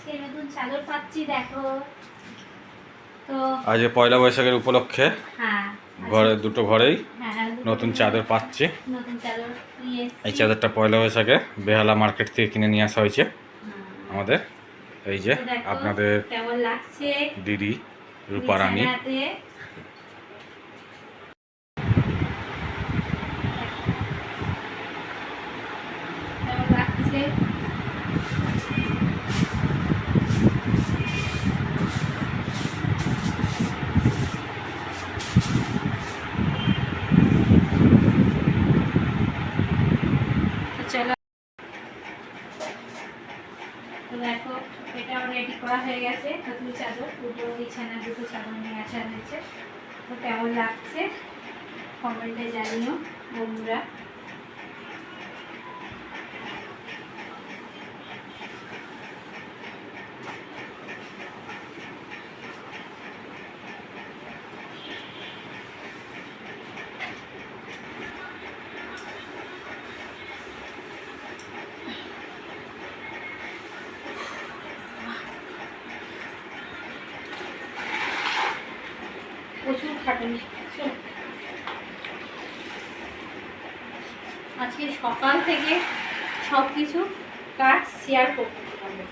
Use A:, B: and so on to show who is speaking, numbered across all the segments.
A: আজকে নতুন চাদর পাচ্ছি দেখো। তো
B: আজ পয়লা বৈশাখের উপলক্ষে
A: হ্যাঁ
B: ঘরে দুটো ঘরেই
A: হ্যাঁ
B: নতুন চাদর পাচ্ছি।
A: নতুন চাদর
B: এই চাদরটা পয়লা বৈশাখে বেহালা মার্কেট থেকে কিনে নিয়ে আসা হয়েছে।
A: হ্যাঁ।
B: আমাদের এই যে আপনাদের
A: কেমন লাগছে।
B: দিদি রূপারানী
A: বিছানাতে। কেমন লাগছে তো চলো তো দেখো এটাও রেডি করা হয়ে গেছে। নতুন চাদর দুটো বিছানা দুটো চাদর নিয়ে আসা হয়েছে। তো কেমন লাগছে? কমেন্টে জানিও বন্ধুরা। প্রচুর খাটুনি আজকে সকাল থেকে সব কিছু কাজ শেয়ার করতে হবে।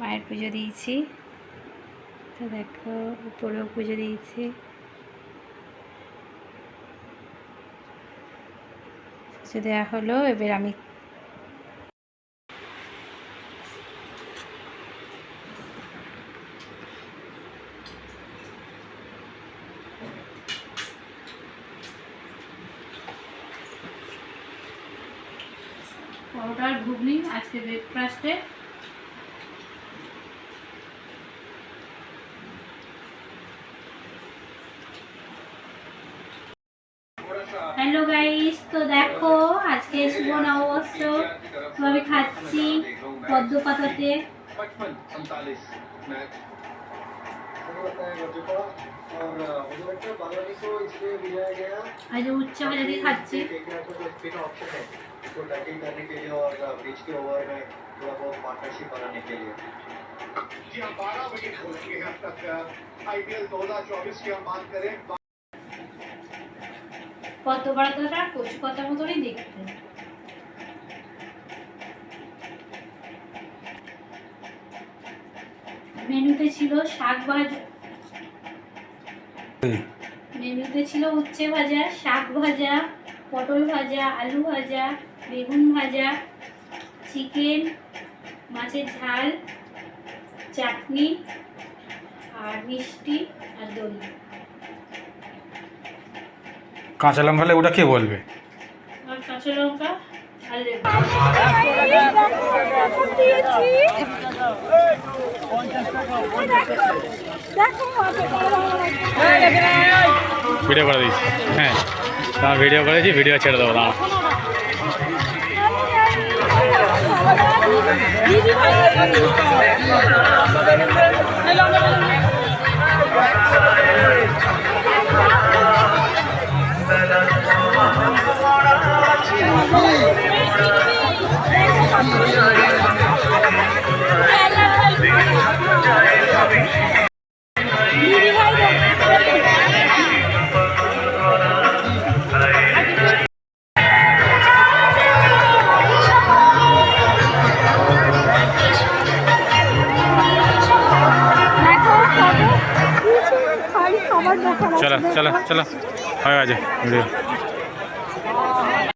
A: মায়ের পুজো দিয়েছি। তো দেখো, উপরেও পুজো দিয়েছি। পুজো দেওয়া হলো, এবার আমি পরোটার ঘুগনি, আজকে ব্রেকফাস্টে হ্যালো গাইস তো দেখো, আজকে শুভ নববর্ষ। তো আমি খাচ্ছি? পদ্ম পাতাতে।
C: पचपन सैतालीस मैच बांग्लादेश को इसलिए बुलाया गया
A: আজ উচ্চ ভাজা দিয়ে খাচ্ছি
C: स्पिन ऑप्शन है तो बैटिंग करने के लिए और पिच के ओवर में थोड़ा बहुत पार्टनरशिप बनाने के लिए जी हाँ बारह बजे खोलेंगे अब तक आईपीएल 2024 की हम बात करें
A: পদ্ম পাতাটা কচু পাতার মতনই দেখতে মেনুতে ছিল শাক ভাজা মেনুতে ছিল উচ্ছে ভাজা শাক ভাজা পটল ভাজা আলু ভাজা বেগুন ভাজা চিকেন মাছের ঝাল চাটনি আর মিষ্টি আর দই।
B: কাঁচা লঙ্কা হলে ওটা কে বলবে?
A: আর কাঁচা লঙ্কা আর লেবু।
B: ভিডিও করে দিচ্ছি হ্যাঁ তোমার ভিডিও করেছি ভিডিও ছেড়ে দেবো দাঁড়া চলো চলো চলো হয়ে গেছে ভিডিও